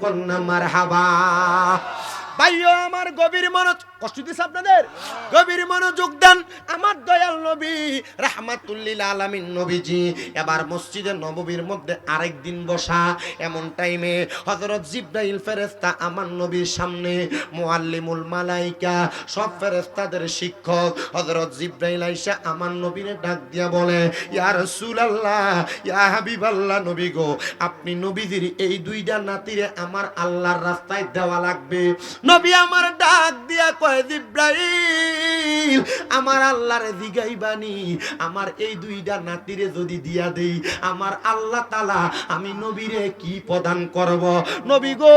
কন্যা মার হাবা ভাইও, আমার গভীর মনোজ কষ্ট দিছে আপনাদের? গভীর মনোযোগ দেন আমার দয়াল নবী, রাহমাতুল্লিল আলামিন নবীজি। এবার মসজিদে নববীর মধ্যে আরেক দিন বসা, এমন টাইমে হযরত জিব্রাইল ফেরেশতা আমার নবীর সামনে, মুআল্লিমুল মালাইকা, সব ফেরেশতাদের শিক্ষক, হযরত জিব্রাইল আইসা আমার নবীরে ডাক দিয়া বলে, ইয়া রাসূলুল্লাহ, ইয়া হাবিবাল্লাহ নবী গো, আপনি নবীজির এই দুইটা নাতিরে আমার আল্লাহর রাস্তায় দেওয়া লাগবে। নবী আমার ডাক দিয়া কয়, জিব্রাইল, আমার আল্লাহরে দিগাইবানি আমার এই দুইটা নাতিরে যদি দিয়া দেই, আমার আল্লাহ তালা আমি নবীরে কি প্রদান করব? নবী গো,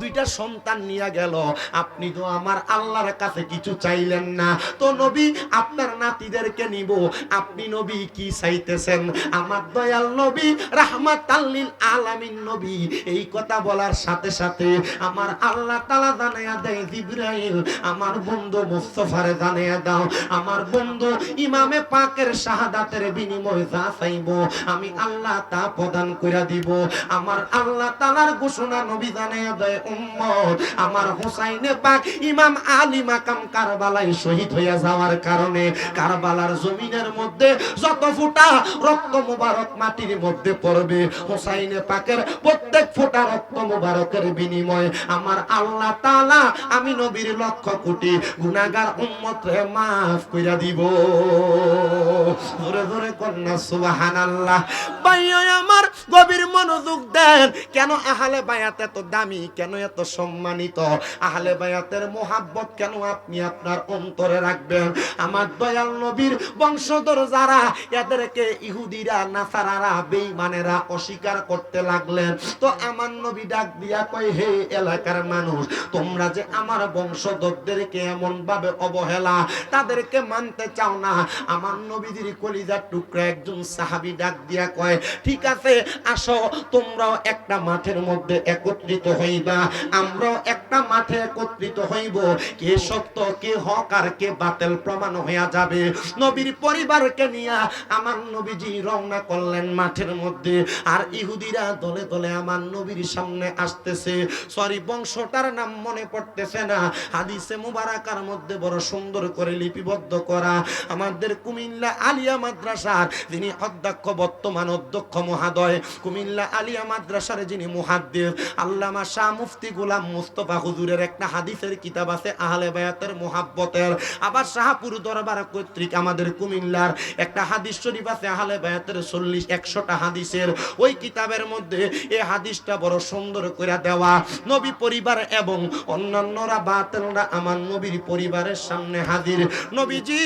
দুইটা সন্তান নিয়ে গেল। আপনি তো আমার আল্লাহর কাছে কিছু চাইলেন না। তো নবী, আপনার নাতিদেরকে নিব। আপনি নবী কি চাইতেছেন? আমার দয়াল নবী রাহমাত আল্লিল আলামিন নবী, এই কথা বলার সাথে সাথে আমার আল্লাহ তালা জানাইয়া দেয় জিব্রাইল, আমার বন্ধু মুস্তফারে জানাইয়া দাও, আমার বন্ধু ইমামে পাকের শাহাদাতের বিনিময় যা চাইব, আমি আল্লাহ তা প্রদান দিব। আমার আল্লাহ তালার ঘোষণা নবী জানাইয়া দেয়, উম্মত, আমার পাক ইমাম আলী মাকাম কারবালায় শহীদ হইয়া যাওয়ার কারণে কারবালার জমিনের মধ্যে যত ফুটা রক্ত মুবারক মাটির মধ্যে পড়বে, হুসাইনে পাকের প্রত্যেক ফুটা রক্ত মুবারকের বিনিময় আমার আল্লাহ তাআলা আমি নবীর লক্ষ কোটি গুনাহগার উম্মত মাফ কইরা দিব। জোরে জোরে কন্যা, সুবহানাল্লাহ। ভাইয়া, আমার গভীর মনোযোগ দেন। কেন আহলে বায়াত এত দামি? কেন এত সম্মানিত? আহলে বায়াতের মোহাব্বত কেন আপনি আপনার অন্তরে রাখবেন? আমার দয়াল নবীর বংশধর যারা, এদেরকে ইহুদিরা, নাসারারা, বেঈমানেরা অস্বীকার করতে লাগলেন। তো আমার নবী ডাক দিয়া কয়, হে এলাকার মানুষ, তোমরা যে আমার বংশধরদেরকে এমন ভাবে অবহেলা, তাদেরকে মানতে চাও না। আমার নবীদের কলিজার টুকরা একজন সাহাবী ডাক দিয়া কয়, ঠিক আছে, আসো, তোমরাও একটা মাঠের মধ্যে একত্রিত হইবা। আমরাও একটা মাঠে একত্রিত হইব। কে সত্য, কে হক আর কে বাতিল প্রমাণ হইয়া যাবে। নবীর পরিবারকে নিয়ে আমার নবীজি রওনা করলেন মাঠের মধ্যে। আর ইহুদিরা দলে দলে আমার নবীর সামনে আসতেছে। সরি, বংশটার নাম মনে পড়তেছে না। হাদিসে মুবারাকার মধ্যে বড় সুন্দর করে লিপিবদ্ধ করা। আমাদের কুমিল্লা আলিয়া মাদ্রাসার যিনি অধ্যক্ষ, বর্তমান অধ্যক্ষ মহাদয়, কুমিল্লা আলিয়া মাদ্রাসার যিনি মুহাদ্দিস, আল্লামা শাহ মুফতি গোলাম মুস্তফা হুজুরের একটা হাদিসের কিতাব আছে, আহলে বায়াতের মুহাব্বতের। আবার শাহপুর দরবার কর্তৃক আমাদের কুমিল্লার একটা হাদিস শরীফ আছে, আহলে বায়াতের চল্লিশ, একশোটা হাদিসের। ওই কিতাবের মধ্যে এই হাদিসটা বড় সুন্দর করে দেওয়া। নবী পরিবার এবং অন্যান্যরা বাতেলরা আমার নবীর পরিবারের সামনে হাজির। নবীজি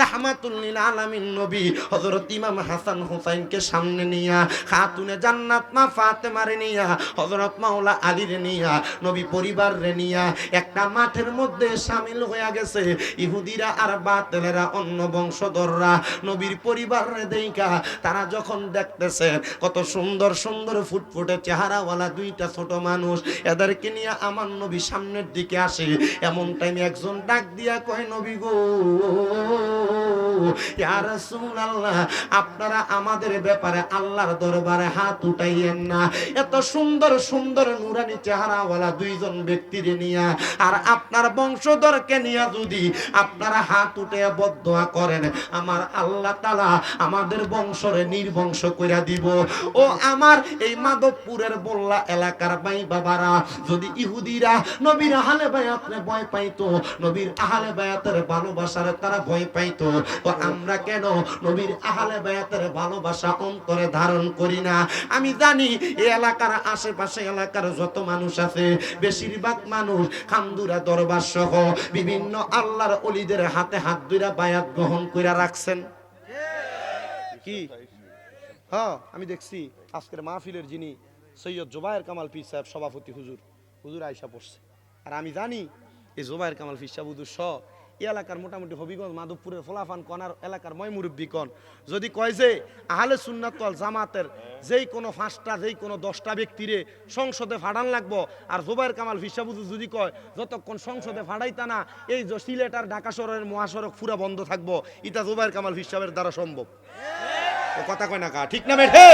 রাহমাতুল্লিল আলামিন নবী, হযরত ইমাম হাসান হুসাইনকে সামনে নিয়া, খাতুনে জান্নাত মা ফাতেমারে নিয়া, হযরত মাওলা আলীর নিয়া, নবী পরিবার রে নিয়া, একটা মাঠের মধ্যে শামিল হয়ে গেছে। ইহুদিরা আর বাতেলেরা, অন্য বংশধররা নবীর পরিবার রে দেইকা তারা যখন দেখতেছে কত সুন্দর সুন্দর ফুটফুটে চেহারাওয়ালা দুইটা ছোট মানুষ, এদেরকে নিয়ে আমার নবী সামনের দিকে আসে এমন টাইমে একজন ডাক দিয়া কয় নবী গো আপনারা আমাদের ব্যাপারে আল্লাহর দরবারে হাত উঠাইয়েন না। এত সুন্দর সুন্দর নুরানি চেহারাওয়ালা দুইজন ব্যক্তির নিয়া, আর আপনার বংশধরকে নিয়া যদি আপনারা হাত উঠে বদোয়া করেন, আমার আল্লাহ তালা আমাদের বংশরে নির্বংশ কইরা দিব। ও আমার এই মাধবপুরের বল্লা এলাকার ভাই বাবারা, যদি ইহুদিরা নবীর আহলে বায়াতে ভয় পাইতো, নবীর আহলে বায়াতের ভালোবাসার তারা ভয় পাইতো তো আমরা কেন নবীর আহলে বায়াতের ভালোবাসা অন্তরে ধারণ করি না? আমি জানি এই এলাকার আশেপাশে এলাকার যত মানুষ আছে, বেশিরভাগ মানুষ খান্দুরা দরবার সহ বিভিন্ন আল্লাহর অলিদের হাতে হাত দুইরা বায়াত গ্রহণ কইরা রাখছেন। কি? হ্যাঁ আমি দেখছি আজকের মাহফিলের যিনি সৈয়দ জোবায়ের কামাল পীর সাহেব সভাপতি হুজুর হুজুর আয়সা পড়ছে আর আমি জানি এই জোবায়ের কামাল পীর সাহেব হুজুর এই এলাকার মোটামুটি হবিগঞ্জ, মাধবপুরের ফলাফান কনার এলাকার ময় মুরব্বী কন। যদি কয় যে আহলে সুন্নাতল জামাতের যেই কোনো পাঁচটা, যেই কোনো দশটা ব্যক্তিরে সংসদে ফাড়ান লাগবো, আর জোবাইর কামাল ফিসাবুজু যদি কয়, যতক্ষণ সংসদে ফাড়াইতা না, এই যে আর ঢাকা শহরের মহাসড়ক পুরা বন্ধ থাকব ইটা জোবাইর কামাল ফিসাবের দ্বারা সম্ভব। কথা কয় না কা, ঠিক না বেঠে?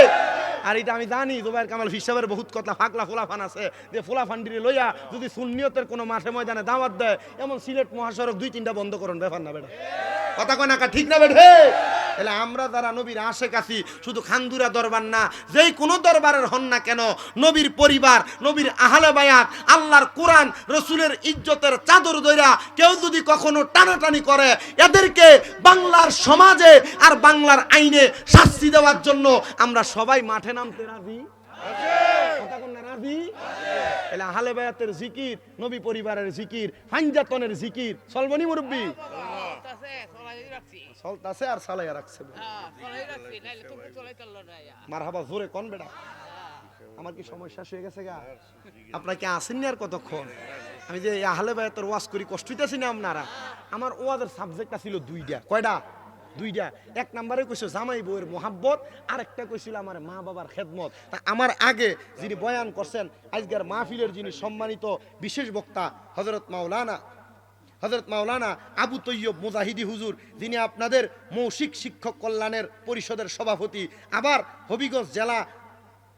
আর এটা আমি জানি, জুবাইর কামাল হিসাবের বহুত কথা ফাকলা ফোলাফান আছে। যে ফোলাফান্ডিরে লইয়া যদি সুন্নিয়তের কোনো মাঠে ময়দানে দাওয়াত দেয়, এমন সিলেট মহাসড়ক দুই তিনটা বন্ধ করুন, ব্যাপার না বেটা। কথা কয় না ঠিক না বেঠে তাহলে আমরা যারা নবীর আশে কাছি শুধু খান্দুরা দরবার না, যেই কোনো দরবারের হন না কেন, নবীর পরিবার, নবীর আহলে বায়াত, আল্লাহর কোরআন, রসুলের ইজ্জতের চাদর দইরা কেউ যদি কখনো টানাটানি করে, এদেরকে বাংলার সমাজে আর বাংলার আইনে শাস্তি দেওয়ার জন্য আমরা সবাই মাঠে নামতে রাজি? জিকির, নবী পরিবারের জিকির ফাঞ্জাতনের জিকির, সলবনি মুরব্বী? চলতাছে, আর সালাইয়া রাখছে হ্যাঁ, না। মার হাবা জোরে কন বেটা? আমার কি সমস্যা শেষ হয়ে গেছে গা? আপনার কি আসেননি আর কতক্ষণ? আমি যে আহলে বায়াতের ওয়াজ করি কষ্ট হইতেছি না আপনারা? আমার ওয়াজের সাবজেক্টটা ছিল দুইটা। কয়টা? দুইটা। এক নম্বরে কইছো জামাই বউয়ের মোহাব্বত আর একটা কইছিল আমার মা বাবার খেদমত। তা আমার আগে যিনি বয়ান করছেন আজকের মাহফিলের যিনি সম্মানিত বিশেষ বক্তা হজরত মাওলানা হজরত মাওলানা আবু তৈয়ব মুজাহিদি হুজুর, যিনি আপনাদের মৌসিক শিক্ষক কল্যাণের পরিষদের সভাপতি, আবার হবিগঞ্জ জেলা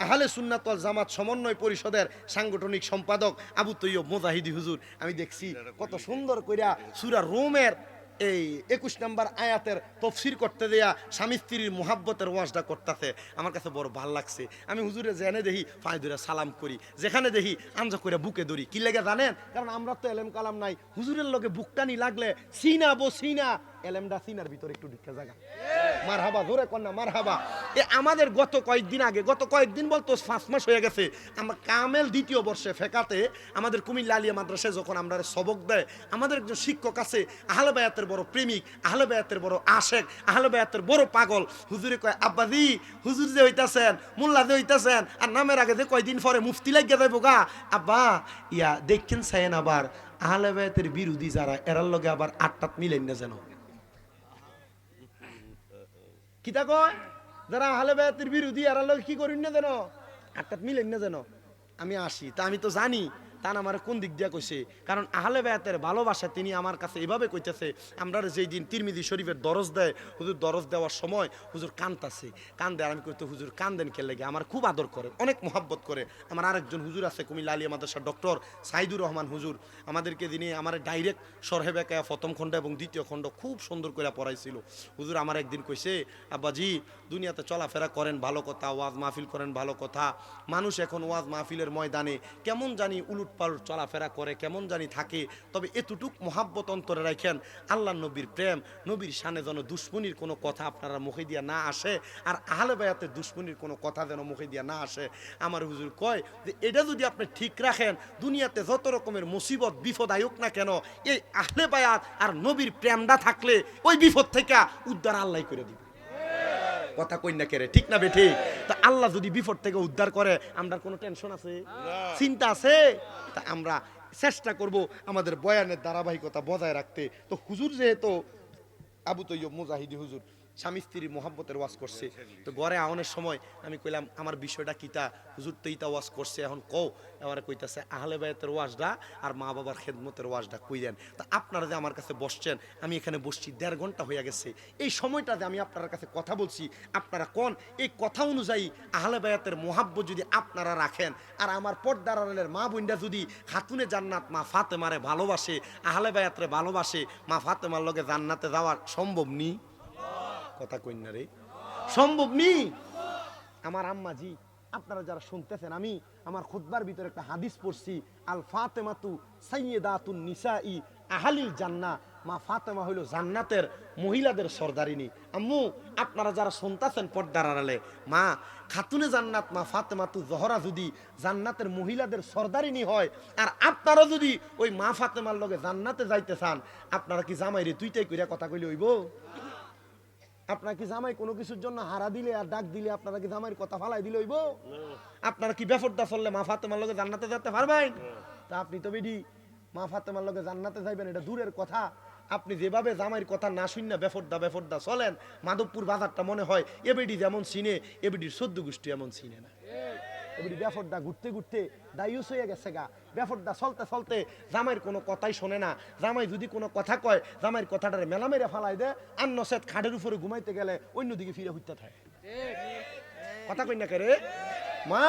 আহলে সুন্নাতল জামাত সমন্বয় পরিষদের সাংগঠনিক সম্পাদক আবু তৈয়ব মুজাহিদি হুজুর। আমি দেখছি কত সুন্দর কইরা সুরা রোমের এই একুশ নাম্বার আয়াতের তফসির করতে দেয়া স্বামী স্ত্রীর মোহাব্বতের ওয়াজটা করতেছে। আমার কাছে বড় ভালো লাগছে। আমি হুজুরে জেনে দেখি ফাঁই ধরে সালাম করি। যেখানে দেখি আঞ্জা করে বুকে ধরি। কি লেগে জানেন? কারণ আমরা তো এলেম কালাম নাই। হুজুরের লগে বুকটানি লাগলে, সিনা বো সিনা। এলেমটা সিনার ভিতরে একটু ঢুকে জায়গা মার হাবা ধরে কন্যা মার হাবা এ আমাদের গত কয়েকদিন আগে, গত কয়েকদিন বলতো পাঁচ মাস হয়ে গেছে আমরা কামেল দ্বিতীয় বর্ষে ফেকাতে আমাদের কুমিল্লা আলিয়া মাদ্রাসায় যখন আমরা সবক দেয়, আমাদের একজন শিক্ষক আছে, আহলে বায়াতের বড় প্রেমিক, আহলে বায়াতের বড় আশেক, আহলে বায়াতের বড় পাগল। হুজুরে কয় আব্বাজি হুজুর যে হইতাছেন, মোল্লা যে হইতাছেন, আর নামের আগে যে কয়দিন পরে মুফতি লাগিয়ে যাইব গা? আব্বা, ইয়া দেখছেন সাইন আবার, আহলে বায়াতের বিরোধী যারা, এরার লগে আবার আটটাত মিলেন না যেন। কিতা কয়? যারা আহলে বায়াতের বিরোধী আর লোক কি করিন না যেন? আটটাত মিলেন না যেন? আমি আসি। তা আমি তো জানি। তা না আমার কোন দিক দিয়া কইছে? কারণ আহলে বায়াতের ভালোবাসা তিনি আমার কাছে এভাবে কইতেছে, আমরা যেই দিন তিরমিদি শরীফের দরজ দেয়, হুজুর দরজ দেওয়ার সময় হুজুর কান্তাছে কান্দে আর আমি কইতে, হুজুর কান্দেন কে লেগে? আমার খুব আদর করে, অনেক মহাব্বত করে। আমার আরেকজন হুজুর আছে কুমিল্লা আলিয়া মাদ্রাসার ডক্টর সাইদুর রহমান হুজুর। আমাদেরকে যিনি আমার ডাইরেক্ট সরহে বেকায়া প্রথম খণ্ড এবং দ্বিতীয় খণ্ড খুব সুন্দর করে পড়াইছিল। হুজুর আমার একদিন কইছে আব্বাজি দুনিয়াতে চলাফেরা করেন ভালো কথা, ওয়াজ মাহফিল করেন ভালো কথা। মানুষ এখন ওয়াজ মাহফিলের ময়দানে কেমন জানি উলুট পালুট চলাফেরা করে, কেমন জানি থাকে। তবে এতটুক মহাব্বত অন্তরে রাখেন, আল্লাহ নবীর প্রেম, নবীর সানে যেন দুশ্মনির কোনো কথা আপনারা মুখে দিয়া না আসে, আর আহলে বায়াতের দুশ্মনির কোনো কথা যেন মুখে দিয়া না আসে। আমার হুজুর কয় যে, এটা যদি আপনি ঠিক রাখেন, দুনিয়াতে যত রকমের মুসিবত, বিপদ আয়ুক না কেন, এই আহলে বায়াত আর নবীর প্রেমটা থাকলে ওই বিপদ থেকে উদ্ধার আল্লাহ করে দিবে। কথা কইনা কেরে ঠিক না বেঠি তা আল্লাহ যদি বিপদ থেকে উদ্ধার করে আমরা কোনো টেনশন আছে? চিন্তা আছে? তা আমরা চেষ্টা করব আমাদের বয়ানের ধারাবাহিকতা বজায় রাখতে। তো হুজুর যেহেতু আবু তৈয়ব মুজাহিদি হুজুর স্বামী স্ত্রীর মোহাব্বতের ওয়াজ করছে। তো ঘরে আওয়ানোর সময় আমি কইলাম, আমার বিষয়টা কিতা হুজুর তো ইতা ওয়াজ করছে, এখন কও। এবারে কইতাছে, আহলে বায়াতের ওয়াজটা আর মা বাবার খেদমতের ওয়াজটা কই দেন? তা আপনারা যে আমার কাছে বসছেন, আমি এখানে বসছি দেড় ঘণ্টা হয়ে গেছে। এই সময়টাতে আমি আপনার কাছে কথা বলছি। আপনারা কোন? এই কথা অনুযায়ী আহলে বায়াতের মোহাব্বত যদি আপনারা রাখেন, আর আমার পর্দার মা বোনটা যদি খাতুনে জান্নাত মা ফাতেমারে ভালোবাসে, আহলে বায়াতরে ভালোবাসে, মা ফাতেমার লগে জান্নাতে যাওয়া সম্ভব নি? কথা কই না রে। সম্ভব নি আমার আম্মাজি, আপনারা যারা শুনতেছেন, আমি আমার খুতবার ভিতরে একটা হাদিস পড়ছি। আল ফাতেমাতু সাইয়েদাতুন নিসাই আহালিল জান্না মা ফাতেমা হইল জান্নাতের মহিলাদের সর্দারিনী। আম্মু, আপনারা যারা শুনতেছেন পর্দার আড়ালে, মা, খাতুনে জান্নাত, মা ফাতেমাতু জহরা যদি জান্নাতের মহিলাদের সর্দারিনী হয়, আর আপনারা যদি ওই মা ফাতেমার লগে জান্নাতে যাইতে চান, আপনারা কি জামাই রে তুইটাই কইরা কথা কইলে হইব? আপনার কি জামাই কোনো কিছুর জন্য হারা দিলে আর ডাক দিলে আপনারা কি জামাইয়ের কথা ফালাই দিলে হইব? আপনারা কি বেফরদা চললে মা ফাতেমার লগে জান্নাতে যেতে পারবেন? তা আপনি তো বেডি, মা ফাতেমার লগে জান্নাতে যাইবেন, এটা দূরের কথা। আপনি যেভাবে জামাইয়ের কথা না শুন না বেফরদা বেফরদা চলেন, মাধবপুর বাজারটা মনে হয় এবিডি যেমন চিনে এবিডির সদ্য গোষ্ঠী এমন চিনে না। এবারে বেফরদা ঘুরতে ঘুরতে দায়ুস হয়ে গেছে গা। বেফরদা চলতে চলতে জামাইয়ের কোনো কথাই শোনে না। জামাই যদি কোনো কথা কয়, জামাইয়ের কথাটারে মেলা মেরে ফালাই দেয় আর নসেদ খাটের উপরে ঘুমাইতে গেলে অন্যদিকে ফিরে হইতে থাকে। কথা কই না রে? মা,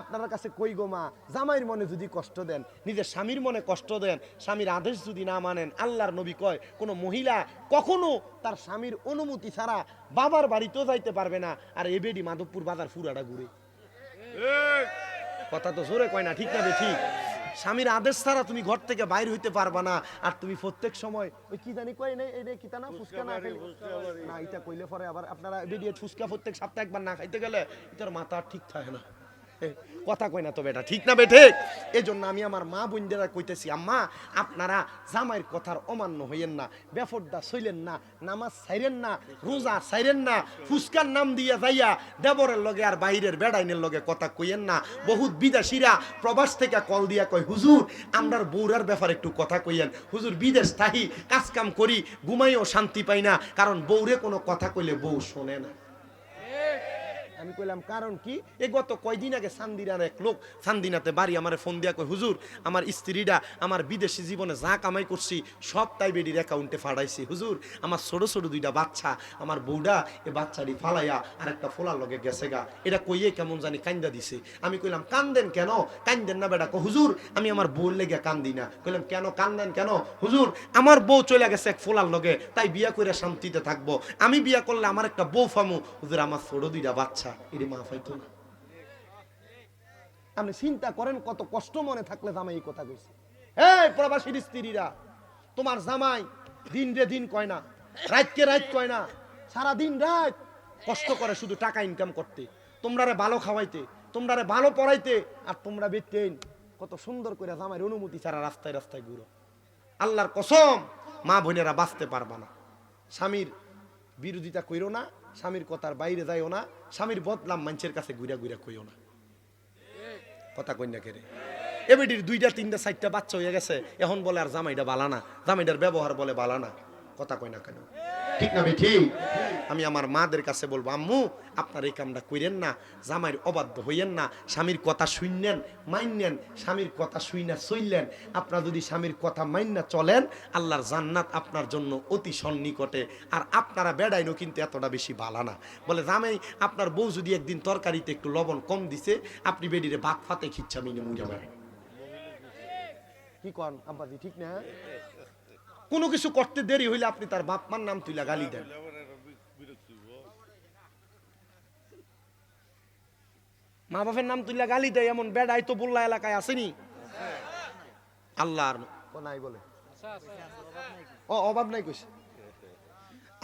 আপনার কাছে কই গো মা? জামাইয়ের মনে যদি কষ্ট দেন, নিজের স্বামীর মনে কষ্ট দেন, স্বামীর আদেশ যদি না মানেন, আল্লাহর নবী কয়, কোনো মহিলা কখনো তার স্বামীর অনুমতি ছাড়া বাবার বাড়িতেও যাইতে পারবে না। আর এবেডি মাধবপুর বাজার ফুরাটা ঘুরে। কথা তো জোরে কয় না ঠিক না বে ঠিক। স্বামীর আদেশ ছাড়া তুমি ঘর থেকে বাইর হইতে পারবা না। আর তুমি প্রত্যেক সময় ওই কি জানি কয় না এই কি তা না ফুচকা না খেলে না এটা কইলে পরে আবার আপনারা বেরিয়ে ফুচকা প্রত্যেক সপ্তাহে একবার না খাইতে গেলে এটার মাথা ঠিক থাকে না। কথা কয় না তো বেটা, ঠিক না বেঠে এই জন্য আমি আমার মা বোনদেরা কইতেছি, আম্মা, আপনারা জামাইয়ের কথার অমান্য হইয়েন না, বেফরদা সইলেন না, নামাজ সাইরেন না, রোজা সাইরেন না, ফুসকার নাম দিয়া যাইয়া দেবরের লগে আর বাইরের বেড়াইনের লগে কথা কইয়েন না। বহুত বিদেশিরা প্রবাস থেকে কল দিয়া কয়, হুজুর, আমরার বৌরার ব্যাপারে একটু কথা কইয়েন। হুজুর, বিদেশ থাহি, কাজ কাম করি, ঘুমাইও শান্তি পাই না, কারণ বউরে কোনো কথা কইলে বউ শোনে না। আমি কইলাম, কারণ কি? এ গত কয়দিন আগে সান্দিনার এক লোক সান্দিনাতে বাড়ি আমার ফোন দিয়া কই হুজুর, আমার স্ত্রীরা আমার বিদেশি জীবনে যা কামাই করছি, সব তাই বেডির অ্যাকাউন্টে ফাড়াইছি। হুজুর, আমার ছোট ছোট দুইটা বাচ্চা, আমার বউডা এ বাচ্চাটি ফালাইয়া আর একটা ফোলার লগে গেছে গা। এটা কইয়ে কেমন জানি কান্দা দিছে। আমি কইলাম, কান্দেন কেন? কান্দেন না বেটা হুজুর, আমি আমার বউর লেগে কান্দি না। কইলাম, কেন কান্দেন কেন? হুজুর, আমার বউ চলে গেছে এক ফোলার লগে, তাই বিয়া করে শান্তিতে থাকব। আমি বিয়া করলে আমার একটা বউ ফামু। হুজুর, আমার ছোট দুইটা বাচ্চা। এটি মা ফাইতো আপনি চিন্তা করেন কত কষ্ট মনে থাকলে জামাই এই কথা কইছে। এই প্রবাসীর স্ত্রীরা, তোমার জামাই দিন রে দিন কয় না, রাতকে রাত কয় না সারা দিন রাত কষ্ট করে শুধু টাকা ইনকাম করতে। তোমরারে ভালো খাওয়াইতে, তোমরারে ভালো পড়াইতে, আর তোমরা বেতেন কত সুন্দর করে জামাইয়ের অনুমতি ছাড়া রাস্তায় রাস্তায় ঘুরো। আল্লাহর কসম, মা বোনেরা বাঁচতে পারবা না। স্বামীর বিরোধিতা কইরো না স্বামীর কথার বাইরে যাইও না, স্বামীর বদলাম মানুষের কাছে ঘুরা ঘুরা কইও না। কথা কন্যা কেড়ে এবেডির দুইটা, তিনটা, চারটা বাচ্চা হয়ে গেছে, এখন বলে আর জামাইটা বালানা জামাইটার ব্যবহার বলে বালানা কথা কইনা কেন? ঠিক না ঠিক? আমি আমার মাদের কাছে বলব আম্মু আপনার এই কামটা কইরেন না জামাইয়ের অবাধ্য হইয়েন না স্বামীর কথা শুনলেন মাইনেন স্বামীর কথা শুইনা চললেন আপনার যদি স্বামীর কথা মাইনা চলেন আল্লাহর জান্নাত আপনার জন্য অতি সন্নিকটে আর আপনারা বেড়াইনও কিন্তু এতটা বেশি বালা না। বলে জামাই আপনার বউ যদি একদিন তরকারিতে একটু লবণ কম দিছে আপনি বেডিরে ভাত ফাতে খিচ্ছা মিনে মুড়ে বেড়ায় কি কন আব্বাজি ঠিক না? কোনো কিছু করতে দেরি হইলে আপনি তার বাপ মার নাম তুইলা গালি দেন। মা বাপের নাম তুইলা গালি দেয়, এমন বেড়াই তো বললা এলাকায় আসেনি। আল্লাহর নাই বলে। ও, অভাব নাই কইছে।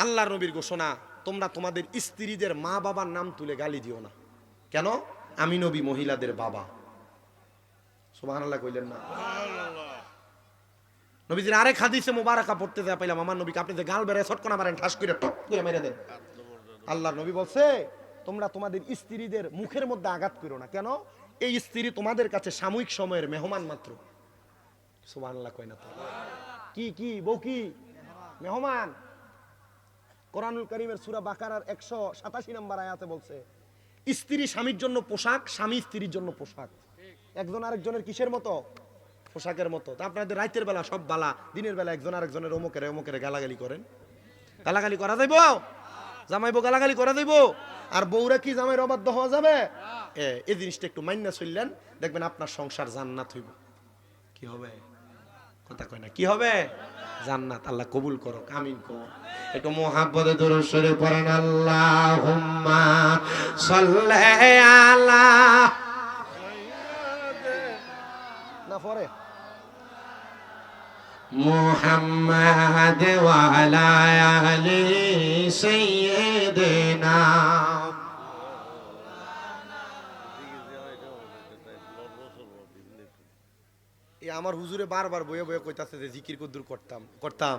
আল্লাহর নবীর ঘোষণা, তোমরা তোমাদের স্ত্রীদের মা বাবার নাম তুলে গালি দিও না। কেন? আমি নবী মহিলাদের বাবা। সুবহানাল্লাহ কইলেন না নবীজির আরেক হাদিসে মোবারকা পড়তে দেয়া পাইলাম, আমার নবীকে আপনি যে গাল বেড়ে ছটকনা মারেন, ঠাস করে টপ করে মেরে দেন। আল্লাহর নবী বলছে, তোমরা তোমাদের স্ত্রীদের মুখের মধ্যে আঘাত করো না। কেন? এই স্ত্রী তোমাদের কাছে সাময়িক সময়ের মেহমান মাত্র। সুবহানাল্লাহ কয় না তো। কি কি, বউ কি? মেহমান। কোরআনুল করিমের সুরা বাকারার একশো সাতাশি নম্বর আয়াতে বলছে, স্ত্রী স্বামীর জন্য পোশাক, স্বামী স্ত্রীর জন্য পোশাক। একজন আরেকজনের কিসের মতো? পোশাকের মতো। তা আপনাদের রাতের বেলা সব বালা, দিনের বেলা একজন আরেকজনের অমুকের অমুকের গালাগালি করেন। গালাগালি করা যাইব? জামাইবো গালাগালি করা যাইব? আর বউরা কি জামাইয়ের অবাধ্য হওয়া যাবে? এই জিনিসটা একটু মাইনা চললেন, দেখবেন আপনার সংসার জান্নাত হইব। কি হবে? কথা কয় না, কি হবে? জান্নাত, আল্লাহ কবুল করো আমিন কো একটু মোহাব্বতে দরুদ শরীফ পড়েন, আল্লাহুম্মা সাল্লি আলা না পরে। মুহাম্মাদ ওয়ালা আলি সাইয়্যিদিনা। আমার হুজুরে বারবার বয়ে বয়ে কইতাছে যে জিকির কদ্দুর করতাম করতাম।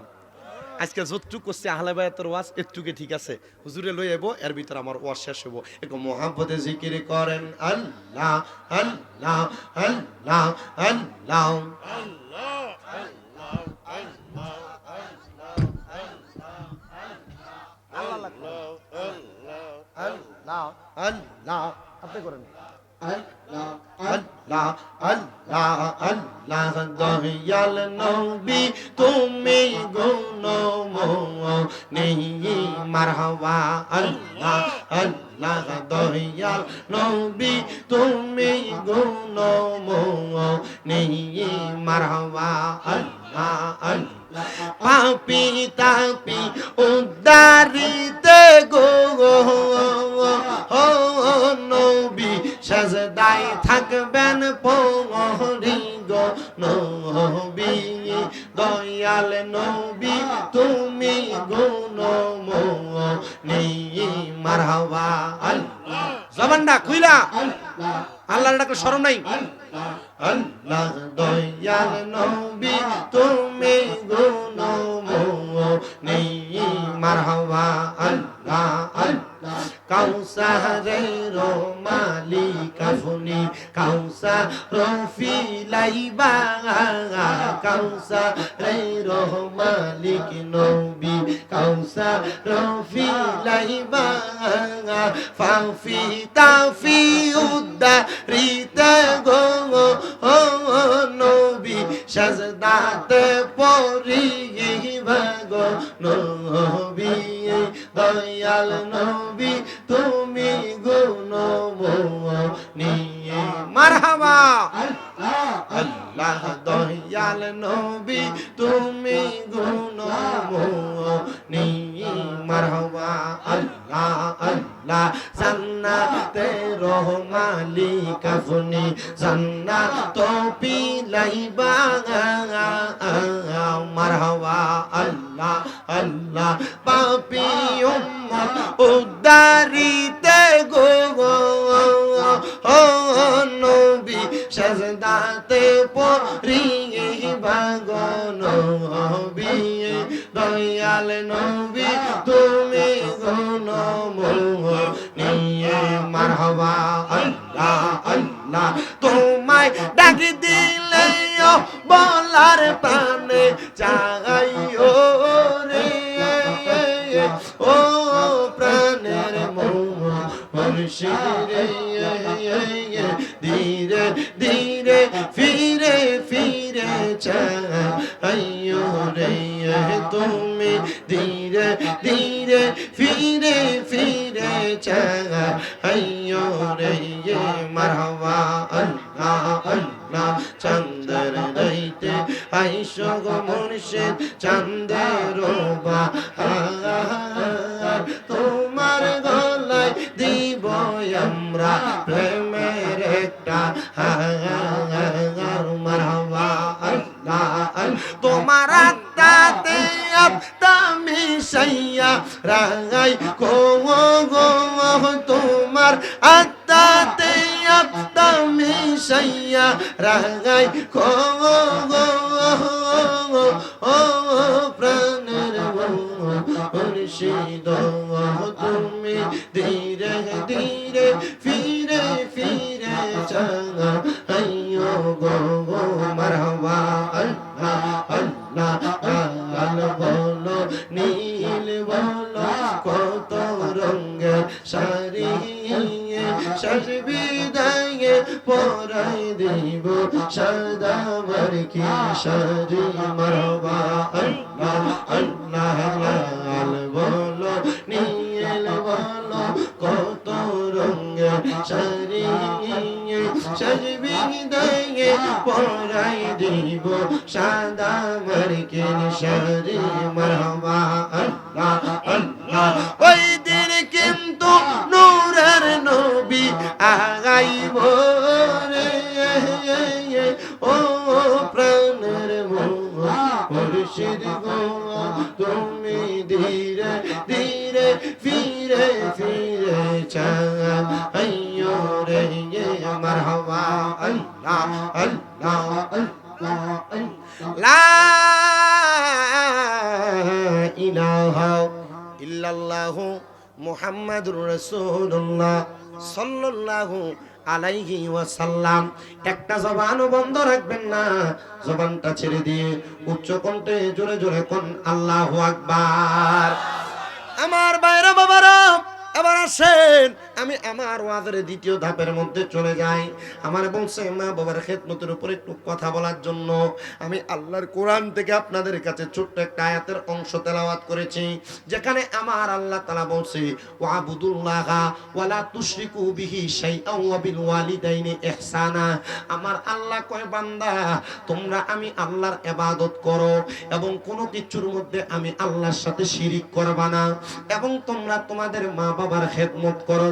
আজকে যতটুক করছে আহলে বায়াতের ওয়াজ একটুকে ঠিক আছে হুজুরে লই এবো এর ভিতর আমার ওয়াজ শেষ হব এক মোহাম্মতে জিকির করেন আল্লাহ আল্লাহ আল্লাহ আল্লাহ আল্লাহ আল্লাহ আল্লাহ আপনি করেন আল্লাহ আল্লাহ আল্লাহ আল্লাহ দয়াল নবী তুমি গুণমণি মারহাবা আল্লাহ আল্লাহ দয়াল নবী তুমি গুণমণি মারহাবা আল্লাহ আল্লাহ পাপি তাপি উদ্দারিতে গো নবী সাজদাই থাকবেন পরি গো নবী, দয়াল নবী, তুমি গুণ মারহাবা জবানটা খুইলা। আল্লাহ আল্লাহর ডাকে শরম নাই। আল্লাহ, দয়াল নবী, তুমি গুণ মারহাবা আল্লাহ আল্লাহ। কাউসারের মালিক আপনি কাউসার ফিলাইবা কাউসারের মালিক নবী। কাউসার ফিলাইবা ফাফি তাফি উদ্দারিতে গো, ও নবী। সাজদাতে পরিবা গো নবী দয়াল নবী, তুমি গুণ নিয়ে মারহাবা। আল্লাহ দয়াল নবী, তুমি গুণ নিয়ে মারহাবা। আল্লাহ আল্লাহ, জান্নাতে রহমালিক আপনি। জান্নাত তো পিলাইবা। মারহাবা, আল্লাহ। আল্লাহ, পাপি উম্মত উদ্দারিতে গো ও নবী, সাজদাতে পরিবা গো নবী, দয়াল নবী, তুমি গুণ নিয়ে মারহাবা আল্লাহ আল্লাহ, তোমায় ডাকি দিলে বলার প্রাণে চাইও ও প্রাণের মুর্শিদে ধীরে ধীরে, ফিরে ফিরে চাইও রে তুমি ধীরে ধীরে, ফিরে ফিরে চাইও রে মারহাবা আল্লাহ আল্লাহ চন্দ্র রইতে আইসো গো মুর্শিদ চন্দ্র বাহার প্রেমের একটা মারহাবা আল্লাহ তোমার আত্মাতে আত্মা মিশাইয়া রাগাই কো গো তোমার আত্মাতে আত্মা মিশাইয়া রাগাই কো গো ও প্রাণের মুর্শিদ তুমি ধীরে ধীরে ফিরে চাঙা আইয়ো গো গো মারহাবা আল্লাহ আল্লাহ লাল বলো নীল বলো কত রঙের শাড়ি সাজবি দায়ে পরাই দিব সাদা মারকি শাড়ি মারবা আল্লাহ আল্লাহ লাল বলো নীল বলো কত রঙের শাড়ি সাজবি দায়ে পরাই দিব সাদা মারকি শাড়ি মারবা আল্লাহ আল্লাহ ওই ফিরে চাইও রে মারহাবা আল্লাহ আল্লাহ আল্লাহ আল্লাহ। লা ইলাহা ইল্লাল্লাহু মুহাম্মাদুর রাসূলুল্লাহ সাল্লাল্লাহু আলাইহি ওয়াসাল্লাম। একটা জবানও বন্ধ রাখবেন না। জবানটা ছেড়ে দিয়ে উচ্চ কণ্ঠে জোরে জোরে কোন আল্লাহু আকবার। আমার বাইরে বাবারা এবার আসেন। আমি আমার ওয়াজের দ্বিতীয় ধাপের মধ্যে চলে যাই। আমার বলছে মা বাবার খেদমতের উপর একটু কথা বলার জন্য আমি আল্লাহর কোরআন থেকে আপনাদের কাছে ছোট্ট একটা আয়াতের অংশ তেলাওয়াত করেছি, যেখানে আমার আল্লাহ তালা বলছে, ওয়াবুদুল্লাহা ওয়ালা বিহি আমার আল্লাহ কয়, বান্দা, তোমরা আমি আল্লাহর ইবাদত করো এবং কোনো কিছুর মধ্যে আমি আল্লাহর সাথে শিরিক করবা না এবং তোমরা তোমাদের মা বাবার খেদমত করো।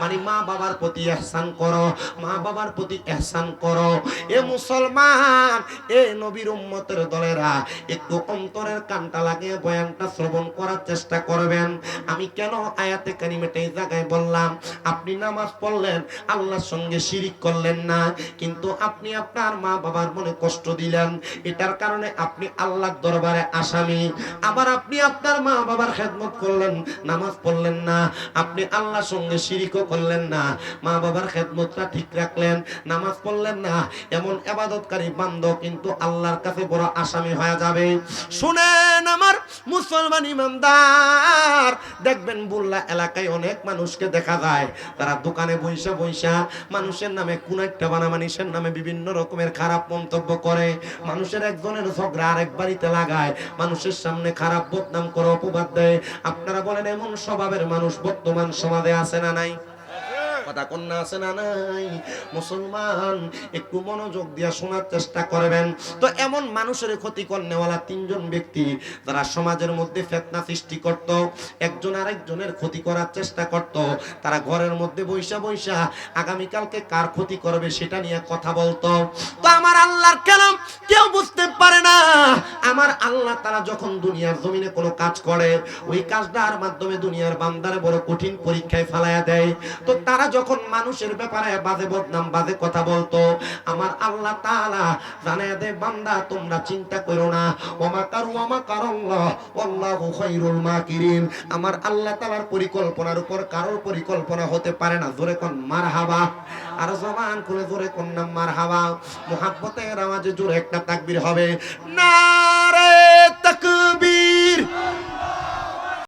মানে মা বাবার প্রতি ইহসান করো, মা বাবার প্রতি ইহসান করো। এ মুসলমান, এ নবীর উম্মতের দলেরা, একটু অন্তরের কানটা লাগিয়ে বয়ানটা শ্রবণ করার চেষ্টা করবেন। আমি কেন আয়াতে কারিমেটা এই জায়গায় বললাম, আপনি নামাজ পড়লেন, আল্লাহর সঙ্গে শিরিক করলেন না, কিন্তু আপনি আপনার মা বাবার মনে কষ্ট দিলেন। এটার কারণে আপনি আল্লাহর দরবারে আসামি। আবার আপনি আপনার মা বাবার খেদমত করলেন, নামাজ পড়লেন না। আপনি আল্লাহর সঙ্গে শিরিকও করলেন না, মা বাবার খেদমতটা ঠিক রাখলেন, নামাজ পড়লেন না, এমন এবাদতকারী বান্ধ কিন্তু আল্লাহর কাছে বড় আসামি হয়ে যাবে। শুনেন আমার মুসলমান ইমানদার দেখবেন বুল্লা এলাকায় অনেক মানুষকে দেখা যায়, তারা দোকানে বৈশা বৈশা মানুষের নামে কোন একটা বানা মানুষের নামে বিভিন্ন রকমের খারাপ মন্তব্য করে, মানুষের একজনের ঝগড়া আরেক বাড়িতে লাগায়, মানুষের সামনে খারাপ বদনাম করে, অপবাদ দেয়। আপনারা বলেন, এমন স্বভাবের মানুষ বর্তমান সমাজে আছে না নাই? কথা কন্যা আছে না নাই? মুসলমান, একটু মনোযোগ দিয়া শোনার চেষ্টা করবেন। তো এমন মানুষের ক্ষতি করনেওয়ালা তিনজন ব্যক্তি যারা সমাজের মধ্যে ফেতনা সৃষ্টি করত, একজন আরেকজনের ক্ষতি করার চেষ্টা করত, তারা ঘরের মধ্যে বৈশা বৈশা আগামীকালকে কার ক্ষতি করবে সেটা নিয়ে কথা বলতো। তো আমার আল্লাহর কালাম কেউ বুঝতে পারে না। আমার আল্লাহ তারা যখন দুনিয়ার জমিনে কোনো কাজ করে, ওই কাজটার মাধ্যমে দুনিয়ার বান্দারে বড় কঠিন পরীক্ষায় ফালায়া দেয়। তো তারা যখন মানুষের ব্যাপারে বাজে বদনাম, বাজে কথা বলতো, আমার আল্লাহ তালা জানায় দে, বান্দা, তোমরা চিন্তা করো না। ওমা কারু আমা কারুল মা খায়রুল আমার আল্লাহ তালার পরিকল্পনার উপর কারোর পরিকল্পনা হতে পারে না। জোরে কোন, মারহাবা। আর জবান করে জোরে কোন মার হাবা মুহাব্বতের আমাজে জোরে একটা তাকবির হবে, নারে তাকবীর!